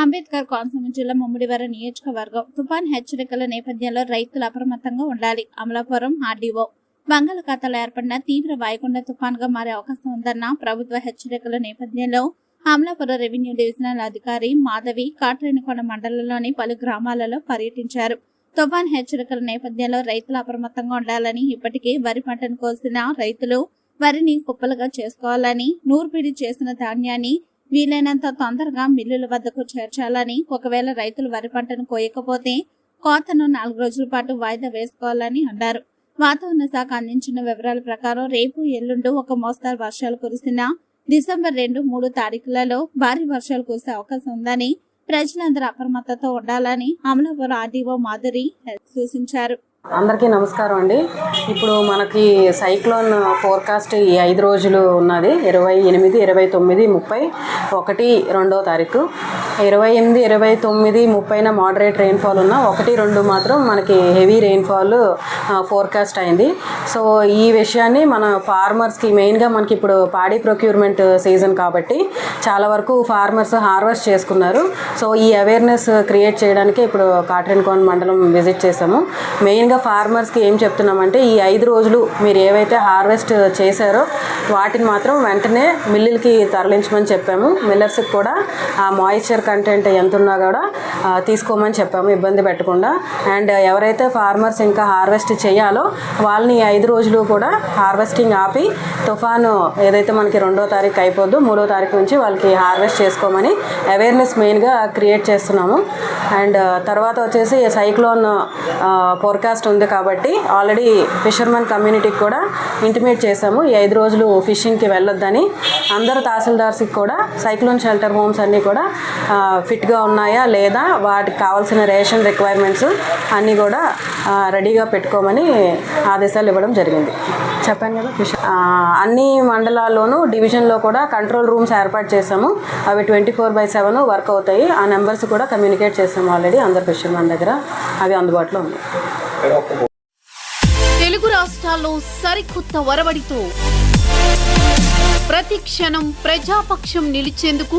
అంబేద్కర్ కోనసీమ జిల్లా ముమ్మడివర నియోజకవర్గం తుఫాన్ హెచ్చరికల నేపథ్యంలో రైతులు అప్రమత్తంగా ఉండాలి. అమలాపురం ఆర్డీఓ బంగాళాఖాతంలో ఏర్పడిన తీవ్ర వాయుగుండ తుఫాన్గా మారే అవకాశం ఉందన్న ప్రభుత్వ హెచ్చరికల నేపథ్యంలో అమలాపురం రెవెన్యూ డివిజనల్ అధికారి మాధవి కాట్రేనికొండ మండలంలోని పలు గ్రామాలలో పర్యటించారు. తుఫాన్ హెచ్చరికల నేపథ్యంలో రైతులు అప్రమత్తంగా ఉండాలని ఇప్పటికే వరి పంటను కోసిన రైతులు వరిని కుప్పలుగా చేసుకోవాలని నూర్పిడి చేసిన ధాన్యాన్ని వీలైనంత తొందరగా మిల్లుల వద్దకు చేర్చాలని ఒకవేళ రైతులు వరి పంటను కోయకపోతే కోతను నాలుగు రోజుల పాటు వాయిదా వేసుకోవాలని అన్నారు. వాతావరణ శాఖ అందించిన వివరాల ప్రకారం రేపు ఎల్లుండు ఒక మోస్తారు వర్షాలు కురిసిన డిసెంబర్ రెండు మూడు తారీఖులలో భారీ వర్షాలు కురిసే అవకాశం ఉందని ప్రజలందరూ అప్రమత్తతో ఉండాలని అమలాపురం ఆర్డీఓ మాధురి సూచించారు. అందరికీ నమస్కారం అండి. ఇప్పుడు మనకి సైక్లోన్ ఫోర్కాస్ట్ ఈ ఐదు రోజులు ఉన్నది. ఇరవై ఎనిమిది ఇరవై తొమ్మిది ముప్పై ఒకటి రెండో తారీఖు. ఇరవై ఎనిమిది ఇరవై తొమ్మిది ముప్పైన మోడరేట్ రెయిన్ఫాల్ ఉన్న ఒకటి రెండు మాత్రం మనకి హెవీ రెయిన్ఫాల్ ఫోర్కాస్ట్ అయింది. సో ఈ విషయాన్ని మన ఫార్మర్స్కి మెయిన్గా మనకి ఇప్పుడు పాడి ప్రొక్యూర్మెంట్ సీజన్ కాబట్టి చాలా వరకు ఫార్మర్స్ హార్వెస్ట్ చేసుకున్నారు. సో ఈ అవేర్నెస్ క్రియేట్ చేయడానికి ఇప్పుడు కాట్రిన్కోన్ మండలం విజిట్ చేసాము మెయిన్గా ఫార్మర్స్కి ఏం చెప్తున్నామంటే ఈ ఐదు రోజులు మీరు ఏవైతే హార్వెస్ట్ చేశారో వాటిని మాత్రం వెంటనే మిల్లులకి తరలించమని చెప్పాము. మిల్లర్స్కి కూడా ఆ మాయిశ్చర్ కంటెంట్ ఎంత ఉన్నా కూడా తీసుకోమని చెప్పాము ఇబ్బంది పెట్టకుండా. అండ్ ఎవరైతే ఫార్మర్స్ ఇంకా హార్వెస్ట్ చేయాలో వాళ్ళని ఐదు రోజులు కూడా హార్వెస్టింగ్ ఆపి తుఫాను ఏదైతే మనకి రెండో తారీఖు అయిపోద్దో మూడో తారీఖు నుంచి వాళ్ళకి హార్వెస్ట్ చేసుకోమని అవేర్నెస్ మెయిన్గా క్రియేట్ చేస్తున్నాము. అండ్ తర్వాత వచ్చేసి సైక్లోన్ ఫోర్కాస్ట్ ఉంది కాబట్టి ఆల్రెడీ ఫిషర్మెన్ కమ్యూనిటీకి కూడా ఇంటిమేట్ చేసాము ఈ ఐదు రోజులు ఫిషింగ్కి వెళ్ళొద్దని. అందరు తహసీల్దార్స్కి కూడా సైక్లోన్ షెల్టర్ హోమ్స్ అన్నీ కూడా ఫిట్గా ఉన్నాయా లేదా? వాటికి కావాల్సిన రేషన్ రిక్వైర్మెంట్స్ అన్నీ కూడా రెడీగా పెట్టుకోమని ఆదేశాలు ఇవ్వడం జరిగింది. చెప్పాను కదా అన్ని మండలాల్లోనూ డివిజన్లో కూడా కంట్రోల్ రూమ్స్ ఏర్పాటు చేసాము అవి twenty four by seven work అవుతాయి. ఆ నెంబర్స్ కూడా కమ్యూనికేట్ చేసాము ఆల్రెడీ. అందరు ఫిషర్మెన్ దగ్గర అవి అందుబాటులో ఉన్నాయి. తెలుగు రాష్ట్రాల్లో సరికొత్త వరవడితో ప్రతి క్షణం ప్రజాపక్షం నిలిచేందుకు